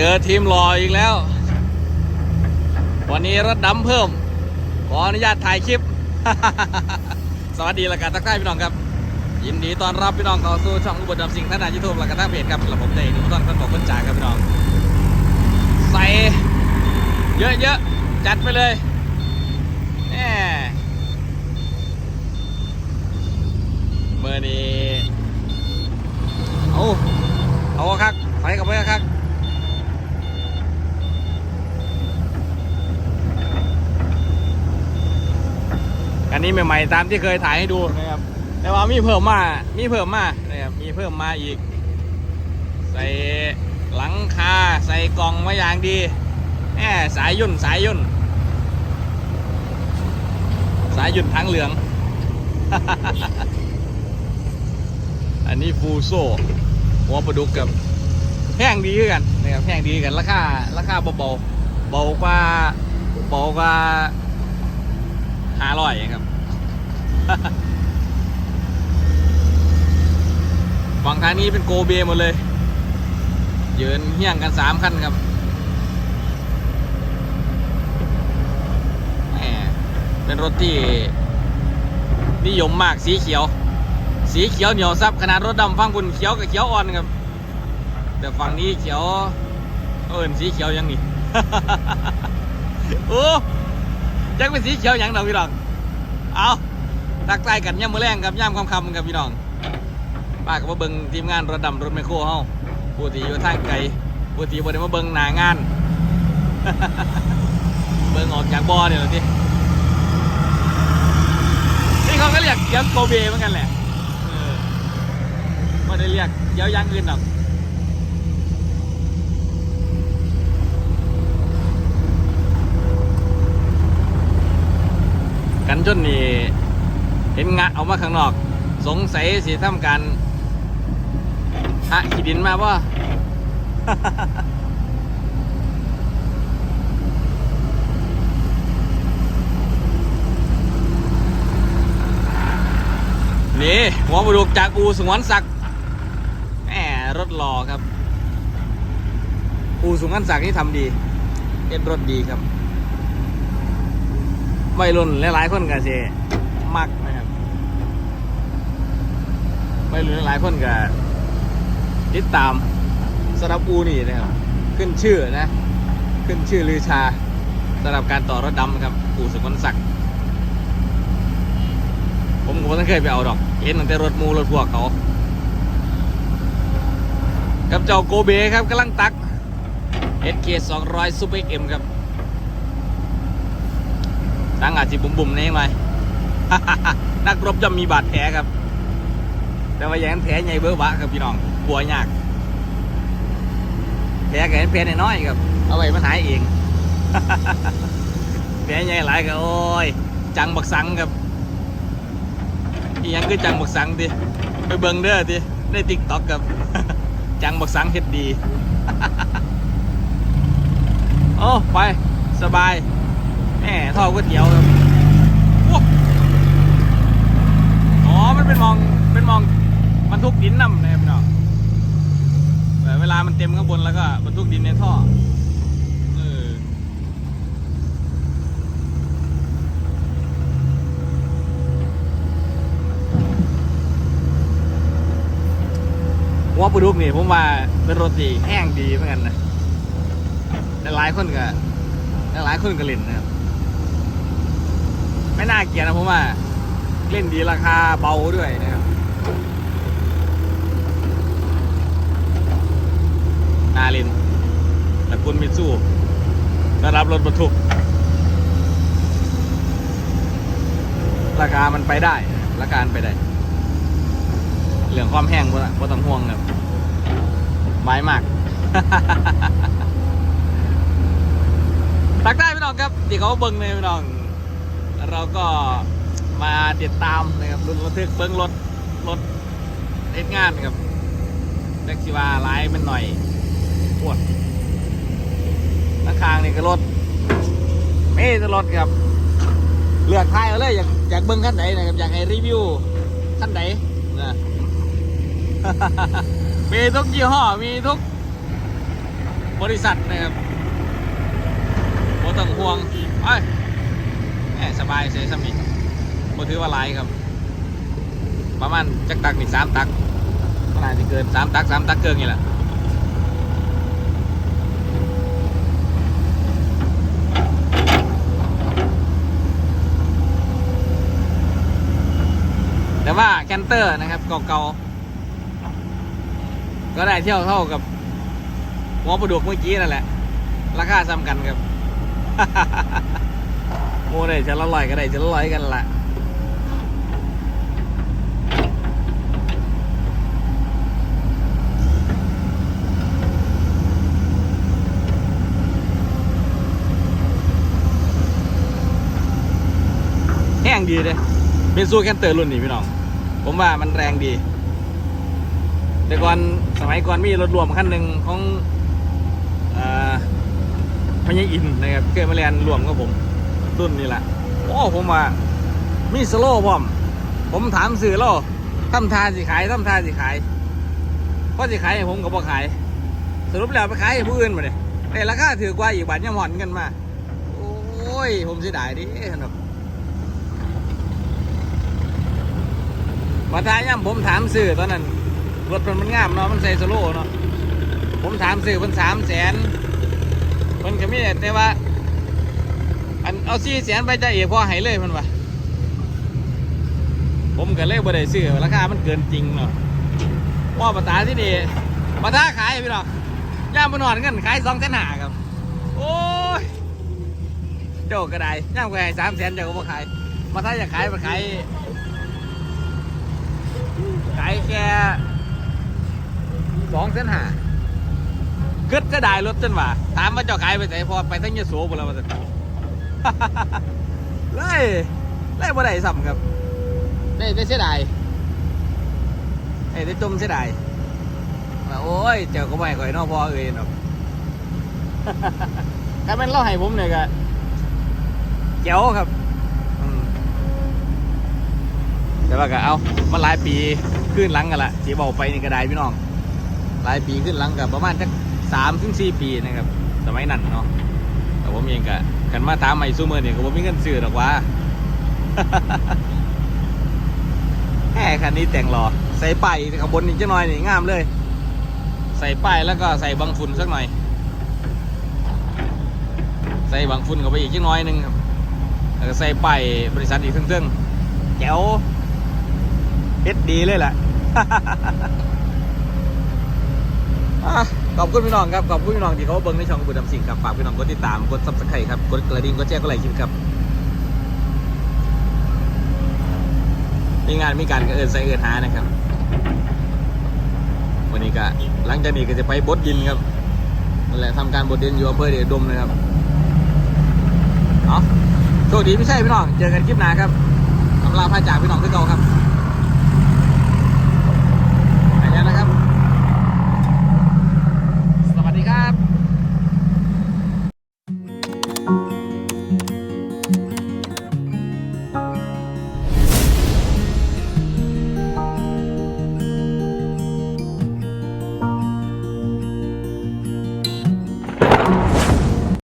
เจอทีมรออีกแล้ว วันนี้รถดำเพิ่ม ขออนุญาตถ่ายคลิป สวัสดีละกันทักทายพี่น้องครับ ยินดีต้อนรับพี่น้องเข้าสู่ช่องอุบลดำสิงห์ท่านายยูทูบละกันทั้งเพจครับและผมเดนุต้อนคนบอกคนจ่าครับพี่น้อง ใส่เยอะๆ จัดไปเลยแหมเมื่อนี้เอาเอาคักไปกับไปคัก นนี้ใหม่ๆตามที่เคยถ่ายให้ดูนะครับ แต่ว่ามีเพิ่มมา มีเพิ่มมานะครับ มีเพิ่มมาอีก ใส่หลังคาใส่กล่องไว้อย่างดีแหมสายยุ่นสายยุ่น สายยุ่นทั้งเหลือง อันนี้ฟูโซ่หัวปลาดุกกับแพงดีกันนะครับแพงดีกันราคาราคาเบาๆเบากว่าเบากว่า ห้าร้อยครับฝั่งทางนี้เป็นโกเบหมดเลย เยืนเฮี้ยงกันสามคันครับแหมเป็นรถที่ นิยมมากสีเขียว สีเขียวเหนียวซับขนาดรถดำฟังคุณเขียวกับเขียวอ่อนครับ แต่ฝั่งนี้เขียว เอินสีเขียวยังนี่ โอ้ ยังเป็นสีเขียวอยังดอกพี่น้อง เอาตักใต้กันย่ำมือแรงครับย่ำคำคำๆครับพี่น้องป้าก็มาเบิ่งทีมงานรถดำรถไมโครเฮาผู้ที่อยู่ทางไกลผู้ที่บ่ได้มาเบิ่งหน้างาน เบิ่งออกจากบ่อเนี่ยหรอที่นี่เขาก็เรียกเกี๊ยวโกเบเหมือนกันแหละไม่ได้เรียกเกี๊ยวยางอื่นหรอก กันจนนี่เห็นงะเอามาข้างนอก สงสัยสิทำการหะขีดินมาว่านี่หัวบุรุษจากอูสงวนศักดิ์แหมรถหล่อครับ อูสงวนศักดิ์นี่ทำดี เอ็ดรถดีครับ วัยรุ่นหลายๆคนก็สิมักนะครับวัยรุ่นหลายๆคนก็ติดตามสำหรับอูนี่นะครับ ขึ้นชื่อนะ ขึ้นชื่อลือชาสำหรับการต่อรถดำครับอูสุกนศักดิ์ผมก็ไม่เคยไปเอาดอกเห็นตั้งแต่รถมูรถพวกเขากับเจ้าโกเบครับกำลังตัก SK 200 Super XM ครับ ตั้งอาจจะบุ่มบุ่มๆนี่ไหมนักรบย่อมมีบาดแผลครับ แต่ว่าอย่างนั้นแผลใหญ่เบ้อวะครับพี่น้องกลัวยากแผลก็เห็นแผลน้อยครับ เอาไว้มันหายเองแผลใหญ่หลายก็โอ้ยจังบักสังครับอีหยังคือจังบักสังดิไปเบิ่งเด้อดิในติ๊กต็อกครับ จังบักสังเฮ็ดดีโอ้ไปสบาย แหมท่อก๋วยเตี๋ยวครับอ๋อ มันเป็นมอง เป็นมองบรรทุกดินนำนะครับพี่น้องเวลามันเต็มข้างบนแล้วก็บรรทุกดินในท่อเออหัวปลาดุกนี่ผมว่าเป็นโรตีแห้งดีเหมือนกันนะแต่หลายคนก็แต่หลายคนก็เล่นนะครับ ไม่น่าเกลียดนะผมว่า เล่นดีราคาเบาด้วยนะครับนาลินตระกุลมิตซูระดับรถบรรทุก ราคามันไปได้ ราคาไปได้เรื่องความแห้งบ่บ่ต้องห่วงครับไว้มากตักได้พี่น้องครับที่เขาเบิ้งเลยพี่น้อง เราก็มาติดตามนะครับรุ่นระทึกเบิ้งรถรถเฮ็ดงานครับแท็กซี่ว่าไลายมันหน่อยปวดข้างนี่ก็รถไม่จะรถครับเลือกท้ายเอาเลยอยากอยากเบิ้งขั้นไหนนะครับอยากให้รีวิวขั้นไหนนะมีทุกยี่ห้อมีทุกบริษัทนะครับโมต้องห่วงไป แหมสบายเสียสมิโมถือว่าหลครับ ประมาณจักตักนี่สามตักขนาดที่เกินสามตักสามตักเกินนี่แหละแต่ว่าแคนเตอร์นะครับเก่าๆก็ได้เที่ยวเท่ากับหัวประดวกเมื่อกี้นั่นแหละ ราคาซ้ำกันครับ โมได้จะละลอยก็ได้จะละลอยกันละแห้งดีเลยเป็นซูแคนเตอร์รุ่นนี้พี่น้อง ผมว่ามันแรงดี แต่ก่อนสมัยก่อนมีรถรวมคันหนึ่งของอพญาอินนะครับเคยมาเรียนรวมกับผม รุ่นนี้แหละโอ้ผมว่ามีสโลว์พร้อม ผมถามสื่อแล้วทำทาสิขายทำทาสิขายเพราะสิขายผมก็บ่ขาย สรุปแล้วไปขายให้ผู้อื่นมาเลยแต่ราคาถือกว่าอีกบาทยังหอนกันมา โอ้ย ผมเสียดายดิขนมมาทายย่ำผมถามสื่อตอนนั้นรถมันมันงามเนาะมันใส่สโลเนาะผมถามสื่อมันสามแสนมันก็มีแต่ว่า เอาสี่แสนไปจะเอกพอให้เลยมันวะผมก็เลยบ่ได้ซื้อราคามันเกินจริงเนาะว่าปตาที่นี่มาท้าขายพี่น้องย่ามานอนกันขายสองแสนหาครับ โอ้ยเจ้าก็ได้ย่ามก็ให้สามแสนเจ้าก็บ่ขายมาถ้าอยากขายมาขายขายแค่สองแสนหาเกิดจะได้รถจนว่าถามว่าเจ้าขายไปไหนพอไปทั้งยโสหมดแล้วว่าซั่น ไล่ไล่บ่ได้ซ้ำครับได้ได้เสียดายไอ้ได้จมเสียดายว่าโอ้ยเจ้าก็ไม่ค่อยเนอพอเอ้ยเนาะถ้าแมันเล่าให้ผมเนี่ยก็เจ๋วครับอืมแต่ว่าก็เอามันหลายปีขึ้นหลังกันละที่บอกไปนี่ก็ได้พี่น้อง หลายปีขึ้นหลังกับประมาณสักสามถึงสี่ปีนะครับ สมัยนั้นเนาะ ผมเองก็กันมาตามไอ้ซูเมอร์เนี่ยก็ผมมีเงินซื้อหรอกว่าแค่คันนี้แต่งรอใส่ป้ายข้างบนนี่จังหน่อยนี่งามเลย ใส่ป้ายแล้วก็ใส่บังฝุ่นสักหน่อย ใส่บังฝุ่นเข้าไปอีกจังน้อยหนึงครับแล้วก็ใส่ป้ายบริษัทอีกเครื่องๆแจ๋วเฮ็ดดีเลยแหละ อะขอบคุณพี่น้องครับ ขอบคุณพี่น้องที่เขาเบิ่งในช่องบุญดำสิงครับ ฝากพี่น้องกดติดตาม กดซับสไครต์ครับ กดกระดิ่ง กดแจ้งกดไลค์คลิปครับ มีงานมีการก็เอินใส่เอินหานะครับ วันนี้ก็หลังจากนี้ก็จะไปบดดินครับนั่นแหละทำการบดดินอยู่อำเภอเดชอุดมนะครับเอาโชคดีไม่ใช่พี่น้อง เจอกันคลิปหน้าครับอำลาพาจากพี่น้องที่เก่าครับ Yeah.